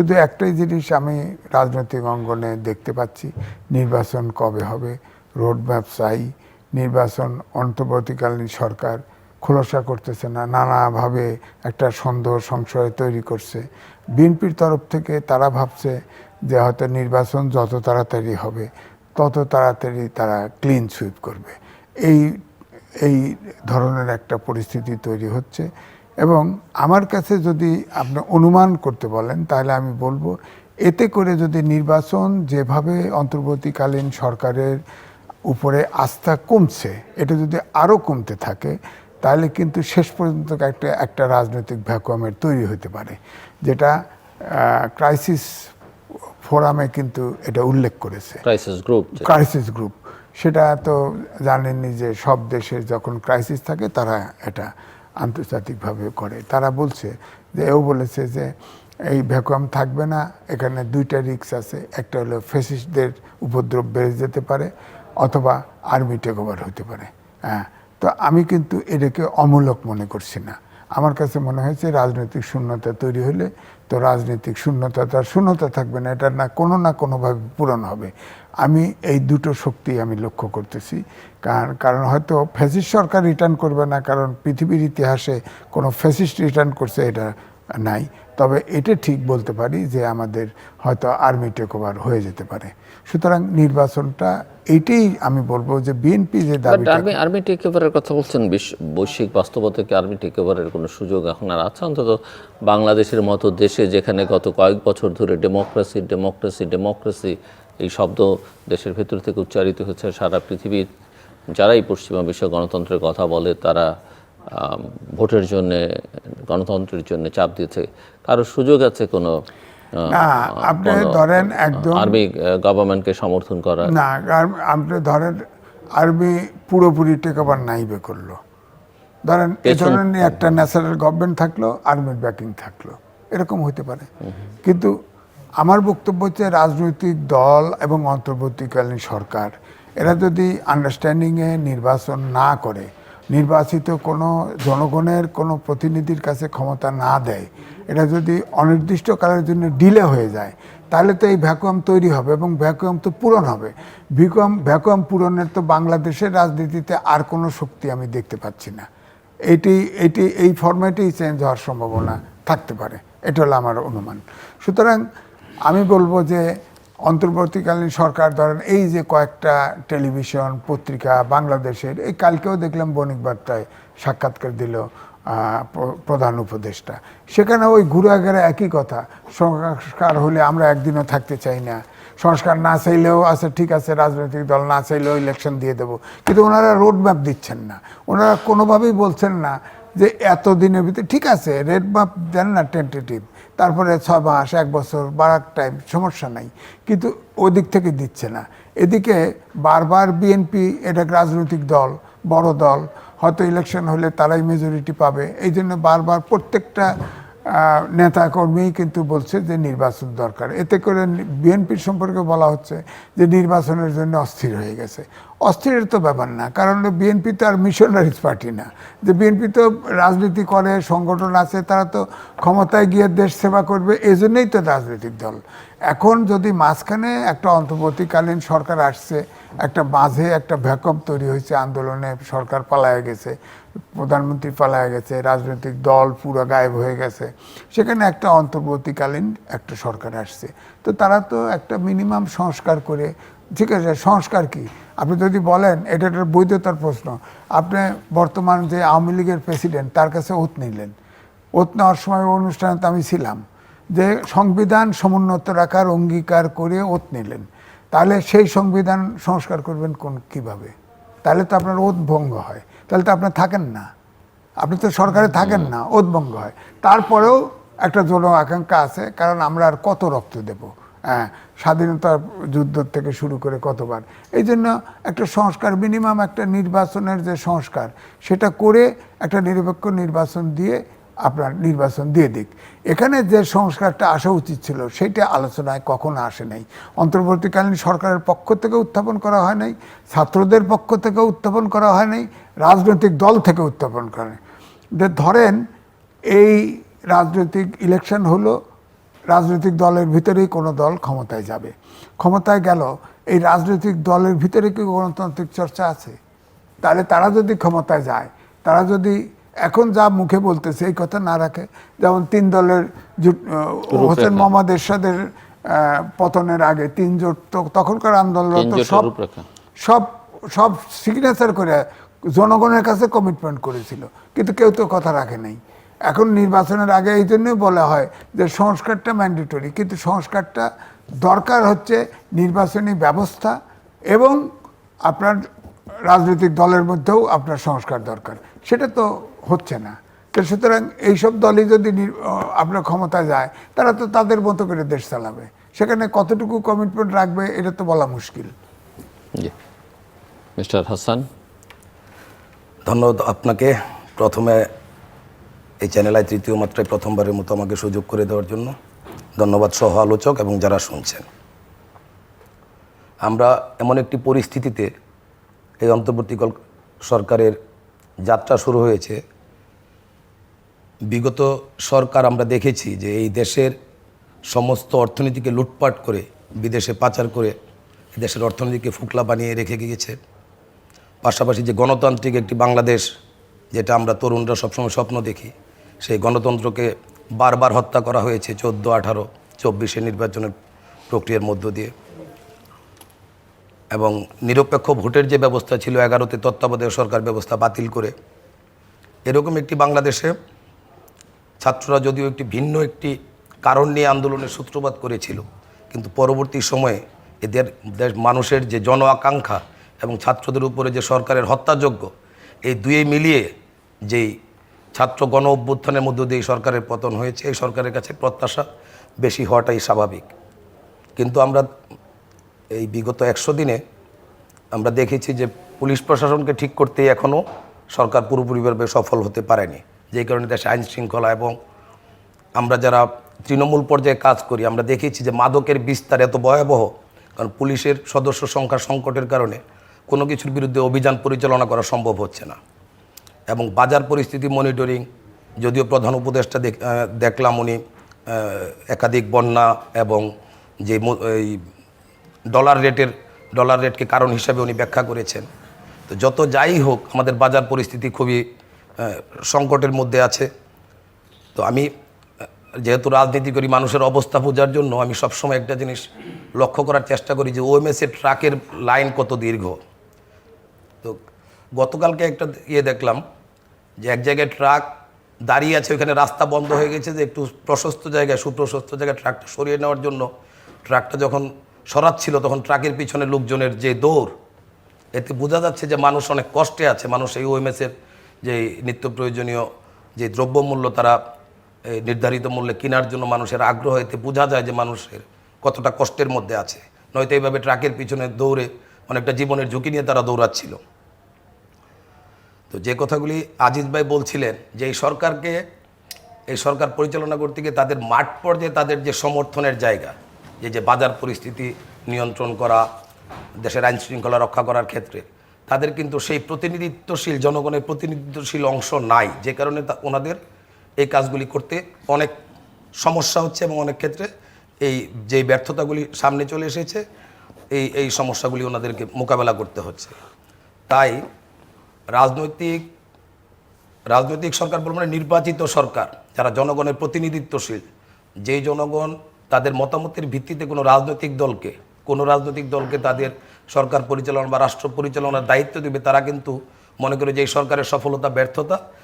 শুধু একটাই জিনিস আমি রাজনৈতিক অঙ্গনে দেখতে পাচ্ছি, নির্বাচন কবে হবে, রোডম্যাপ চাই, নির্বাচন অন্তর্বর্তীকালীন সরকার খোলসা করতেছে না, নানাভাবে একটা সন্দেহ, সংশয় তৈরি করছে। বিএনপির তরফ থেকে তারা ভাবছে যে হয়তো নির্বাচন যত তাড়াতাড়ি হবে, তত তাড়াতাড়ি তারা ক্লিন সুইপ করবে। এই এই ধরনের একটা পরিস্থিতি তৈরি হচ্ছে। এবং আমার কাছে যদি আপনি অনুমান করতে বলেন তাহলে আমি বলব এতে করে যদি নির্বাচন যেভাবে অন্তর্বর্তীকালীন সরকারের উপরে আস্থা কমছে এটা যদি আরও কমতে থাকে তাহলে কিন্তু শেষ পর্যন্ত একটা একটা রাজনৈতিক ভ্যাকুয়ামের তৈরি হতে পারে যেটা ক্রাইসিস ফোরামে কিন্তু এটা উল্লেখ করেছে। ক্রাইসিস গ্রুপ ক্রাইসিস গ্রুপ সেটা তো জানেননি যে সব দেশে যখন ক্রাইসিস থাকে তারা এটা আন্তর্জাতিকভাবে করে। তারা বলছে যে, এও বলেছে যে, এই ভ্যাকুয়াম থাকবে না, এখানে দুইটা রিক্স আছে, একটা হলো ফেসিসদের উপদ্রব বেড়ে যেতে পারে অথবা আর্মি টেক ওভার হতে পারে। হ্যাঁ তো আমি কিন্তু এটাকে অমূলক মনে করছি না। আমার কাছে মনে হয়েছে রাজনৈতিক শূন্যতা তৈরি হলে তো রাজনৈতিক শূন্যতা তার শূন্যতা থাকবে না, এটা না কোনো না কোনোভাবে পূরণ হবে। আমি এই দুটো শক্তি আমি লক্ষ্য করতেছি। কারণ কারণ হয়তো ফ্যাসিস্ট সরকার রিটার্ন করবে না, কারণ পৃথিবীর ইতিহাসে কোনো ফ্যাসিস্ট রিটার্ন করছে এটা নাই। তবে এটা ঠিক বলতে পারি যে আমাদের হয়তো আর্মি টেক ওভার হয়ে যেতে পারে। সুতরাং নির্বাচনটা এইটাই আমি বলব যে বিএনপি যে দাবিটা আর্মি আর্মি টেক ওভারের কথা বলছেন বৈশ্বিক বাস্তবতা কি আর্মি টেক ওভারের কোনো সুযোগ এখন আর আছে? অন্তত বাংলাদেশের মতো দেশে যেখানে গত কয়েক বছর ধরে ডেমোক্রেসি ডেমোক্রেসি ডেমোক্রেসি এই শব্দ দেশের ভেতর থেকে উচ্চারিত হচ্ছে সারা পৃথিবীর। যারাই পশ্চিমা বিশ্ব গণতন্ত্রের কথা বলে তারা ভোটের জন্য গণতন্ত্রের জন্য চাপ দিয়েছে। কারও সুযোগ আছে কোনো না আপনি ধরেন একদম আর্মি গভর্নমেন্টকে সমর্থন করা। না আপনি ধরেন আর্মি পুরোপুরি টেক ওভার নাইবে করল। ধরেন এ ধরনের একটা ন্যাশনাল গভর্নমেন্ট থাকল আর্মির ব্যাকিং থাকল। এরকম হতে পারে। কিন্তু আমার বক্তব্য হচ্ছে রাজনৈতিক দল এবং অন্তর্বর্তীকালীন সরকার এরা যদি আন্ডারস্ট্যান্ডিংয়ে নির্বাচন না করে নির্বাচিত কোনো জনগণের কোনো প্রতিনিধির কাছে ক্ষমতা না দেয়, এটা যদি অনির্দিষ্টকালের জন্য ডিলে হয়ে যায়, তাহলে তো এই ভ্যাকুয়াম তৈরি হবে এবং ভ্যাকুয়াম তো পূরণ হবে। ভ্যাকুয়াম ভ্যাকুয়াম পূরণের তো বাংলাদেশের রাজনীতিতে আর কোনো শক্তি আমি দেখতে পাচ্ছি না। এটি এটি, এই ফরম্যাটেই চেঞ্জ হওয়ার সম্ভাবনা থাকতে পারে। এটা হলো আমার অনুমান। সুতরাং আমি বলব যে অন্তর্বর্তীকালীন সরকার ধরেন, এই যে কয়েকটা টেলিভিশন, পত্রিকা বাংলাদেশের, এই কালকেও দেখলাম বণিক বার্তায় সাক্ষাৎকার দিল প্রধান উপদেষ্টা। সেখানে ওই ঘুরাঘেরা একই কথা, সংস্কার হলে আমরা একদিনও থাকতে চাই না। সংস্কার না চাইলেও আছে, ঠিক আছে, রাজনৈতিক দল না চাইলেও ইলেকশন দিয়ে দেবো। কিন্তু ওনারা রোড ম্যাপ দিচ্ছেন না। ওনারা কোনোভাবেই বলছেন না যে এত দিনের ভিতরে, ঠিক আছে, রেড ম্যাপ দেন না টেন্টেটিভ তারপরে ছয় মাস, এক বছর বারাক টাইম সমস্যা নাই, কিন্তু ওদিক থেকে দিচ্ছে না। এদিকে বারবার বিএনপি এটা রাজনৈতিক দল, বড় দল, হয়তো ইলেকশন হলে তারাই মেজরিটি পাবে। এই জন্য বারবার প্রত্যেকটা নেতাকর্মী কিন্তু বলছে যে নির্বাচন দরকার। এতে করে বিএনপির সম্পর্কে বলা হচ্ছে যে নির্বাচনের জন্য অস্থির হয়ে গেছে। অস্থিরের তো ব্যাপার না, কারণ বিএনপি তো আর মিশনারিজ পার্টি না। যে বিএনপি তো রাজনীতি করে, সংগঠন আছে, তারা তো ক্ষমতায় গিয়ে দেশ সেবা করবে এই জন্যই তো রাজনৈতিক দল। এখন যদি মাঝখানে একটা অন্তর্বর্তীকালীন সরকার আসছে, একটা মাঝে একটা ভ্যাকম তৈরি হয়েছে আন্দোলনে, সরকার পালায় গেছে, প্রধানমন্ত্রী পালায় গেছে, রাজনৈতিক দল পুরো গায়েব হয়ে গেছে, সেখানে একটা অন্তর্বর্তীকালীন একটা সরকার আসছে। তো তারা তো একটা মিনিমাম সংস্কার করে ঠিক আছে, সংস্কার কি? আপনি যদি বলেন, এটা একটা বৈধতার প্রশ্ন। আপনি বর্তমান যে আওয়ামী লীগের প্রেসিডেন্ট, তার কাছে ওত নিলেন। ওত নেওয়ার সময় অনুষ্ঠানে তো আমি ছিলাম। যে সংবিধান সমুন্নত রাখার অঙ্গীকার করে ওত নিলেন। তাহলে সেই সংবিধান সংস্কার করবেন কোন, কীভাবে? তাহলে তো আপনার ওত ভঙ্গ হয়। তাহলে তো আপনার থাকেন না। আপনি তো সরকারে থাকেন না, ওত ভঙ্গ হয়। তারপরেও একটা জন আকাঙ্ক্ষা আছে, কারণ আমরা আর কত রক্ত দেব? হ্যাঁ স্বাধীনতার যুদ্ধ থেকে শুরু করে কতবার। এই জন্য একটা সংস্কার মিনিমাম একটা নির্বাচনের যে সংস্কার, সেটা করে একটা নিরপেক্ষ নির্বাচন দিয়ে আপনার নির্বাচন দিয়ে দিক। এখানে যে সংস্কারটা আসা উচিত ছিল সেটা আলোচনায় কখনো আসে নাই। অন্তর্বর্তীকালীন সরকারের পক্ষ থেকে উত্থাপন করা হয় নাই, ছাত্রদের পক্ষ থেকে উত্থাপন করা হয় নাই, রাজনৈতিক দল থেকে উত্থাপন করে যে ধরেন, এই রাজনৈতিক ইলেকশন হলো রাজনৈতিক দলের ভিতরেই কোনো দল ক্ষমতায় যাবে। ক্ষমতায় গেল এই রাজনৈতিক দলের ভিতরে কি গণতান্ত্রিক চর্চা আছে? তাহলে তারা যদি ক্ষমতায় যায় তারা যদি এখন যা মুখে বলতেছে এই কথা না রাখে যেমন তিন দলের জোট হোসেন মোহাম্মদ এরশাদের পতনের আগে তিন জোট তো তখনকার আন্দোলন তিন সব সব সব সিগনেচার করে জনগণের কাছে কমিটমেন্ট করেছিল। কিন্তু কেউ তো কথা রাখে নাই। এখন নির্বাচনের আগে এই জন্যই বলা হয় যে সংস্কারটা ম্যান্ডেটরি। কিন্তু সংস্কারটা দরকার হচ্ছে নির্বাচনী ব্যবস্থা এবং আপনার রাজনৈতিক দলের মধ্যেও আপনার সংস্কার দরকার। সেটা তো হচ্ছে না। তো সুতরাং এইসব দলই যদি নির- আপনার ক্ষমতায় যায় তারা তো তাদের মতো করে দেশ চালাবে। সেখানে কতটুকু কমিটমেন্ট রাখবে এটা তো বলা মুশকিল। মিস্টার হাসান? ধন্যবাদ আপনাকে। প্রথমে এই চ্যানেলায় তৃতীয় মাত্রায় প্রথমবারের মতো আমাকে সুযোগ করে দেওয়ার জন্য ধন্যবাদ সহ আলোচক এবং যারা শুনছেন। আমরা এমন একটি পরিস্থিতিতে এই অন্তর্বর্তীকাল সরকারের যাত্রা শুরু হয়েছে। বিগত সরকার আমরা দেখেছি যে এই দেশের সমস্ত অর্থনীতিকে লুটপাট করে, বিদেশে পাচার করে দেশের অর্থনীতিকে ফুকলা বানিয়ে রেখে গিয়েছে। পাশাপাশি যে গণতান্ত্রিক একটি বাংলাদেশ, যেটা আমরা তরুণরা সবসময় স্বপ্ন দেখি সেই গণতন্ত্রকে বারবার হত্যা করা হয়েছে চোদ্দ, আঠারো, চব্বিশে নির্বাচনের প্রক্রিয়ার মধ্য দিয়ে। এবং নিরপেক্ষ ভোটের যে ব্যবস্থা ছিল, এগারোতে তত্ত্বাবধায়ক সরকার ব্যবস্থা বাতিল করে, এরকম একটি বাংলাদেশে ছাত্ররা যদিও একটি ভিন্ন একটি কারণ নিয়ে আন্দোলনের সূত্রপাত করেছিল, কিন্তু পরবর্তী সময়ে এদের দেশ, মানুষের যে জন আকাঙ্ক্ষা এবং ছাত্রদের উপরে যে সরকারের হত্যাযোগ্য এই দুয়ে মিলিয়ে যেই ছাত্র গণ অভ্যুত্থানের মধ্য দিয়ে এই সরকারের পতন হয়েছে, এই সরকারের কাছে প্রত্যাশা বেশি হওয়াটাই স্বাভাবিক। কিন্তু আমরা এই বিগত একশো দিনে আমরা দেখেছি যে পুলিশ প্রশাসনকে ঠিক করতেই এখনও সরকার পুরোপুরিভাবে সফল হতে পারেনি। যে কারণে দেশে আইন শৃঙ্খলা এবং আমরা যারা তৃণমূল পর্যায়ে কাজ করি, আমরা দেখেছি যে মাদকের বিস্তার এত ভয়াবহ, কারণ পুলিশের সদস্য সংখ্যা সংকটের কারণে কোনো কিছুর বিরুদ্ধে অভিযান পরিচালনা করা সম্ভব হচ্ছে না। এবং বাজার পরিস্থিতি মনিটরিং যদিও প্রধান উপদেষ্টা দেখ- দেখলাম উনি একাধিক বন্যা এবং যে এই ডলার রেটের ডলার রেটকে কারণ হিসাবে উনি ব্যাখ্যা করেছেন। তো যত যাই হোক, আমাদের বাজার পরিস্থিতি খুবই সংকটের মধ্যে আছে। তো আমি যেহেতু রাজনীতি করি মানুষের অবস্থা বোঝার জন্য, আমি সবসময় একটা জিনিস লক্ষ্য করার চেষ্টা করি যে ওএমএসের ট্রাকের লাইন কত দীর্ঘ? তো গতকালকে একটা ইয়ে দেখলাম যে এক জায়গায় ট্রাক দাঁড়িয়ে আছে, ওইখানে রাস্তা বন্ধ হয়ে গেছে যে একটু প্রশস্ত জায়গায়, সুপ্রশস্ত জায়গায় ট্রাকটা সরিয়ে নেওয়ার জন্য। ট্রাকটা যখন সরাচ্ছিল তখন ট্রাকের পিছনে লোকজনের যে দৌড়, এতে বোঝা যাচ্ছে যে মানুষ অনেক কষ্টে আছে। মানুষ এই ওএমএসের যে নিত্য প্রয়োজনীয় যে দ্রব্যমূল্য তারা নির্ধারিত মূল্যে কেনার জন্য মানুষের আগ্রহ, এতে বোঝা যায় যে মানুষের কতটা কষ্টের মধ্যে আছে। নয়তো এইভাবে ট্রাকের পিছনে দৌড়ে অনেকটা জীবনের ঝুঁকি নিয়ে তারা দৌড়াচ্ছিল। তো যে কথাগুলি আজিজ ভাই বলছিলেন যে এই সরকারকে, এই সরকার পরিচালনা করতে গিয়ে তাদের মাঠ পর্যায়ে তাদের যে সমর্থনের জায়গা, যে যে বাজার পরিস্থিতি নিয়ন্ত্রণ করা, দেশের আইন শৃঙ্খলা রক্ষা করার ক্ষেত্রে, তাদের কিন্তু সেই প্রতিনিধিত্বশীল, জনগণের প্রতিনিধিত্বশীল অংশ নাই। যে কারণে তা, ওনাদের এই কাজগুলি করতে অনেক সমস্যা হচ্ছে এবং অনেক ক্ষেত্রে এই যে ব্যর্থতাগুলি সামনে চলে এসেছে, এই এই সমস্যাগুলি ওনাদেরকে মোকাবেলা করতে হচ্ছে। তাই রাজনৈতিক রাজনৈতিক সরকার বলব মানে নির্বাচিত সরকার, যারা জনগণের প্রতিনিধিত্বশীল, যেই জনগণ তাদের মতামতের ভিত্তিতে কোনো রাজনৈতিক দলকে, কোনো রাজনৈতিক দলকে তাদের সরকার পরিচালনা বা রাষ্ট্র পরিচালনার দায়িত্ব দেবে, তারা কিন্তু মনে করে যে এই সরকারের সফলতা, ব্যর্থতা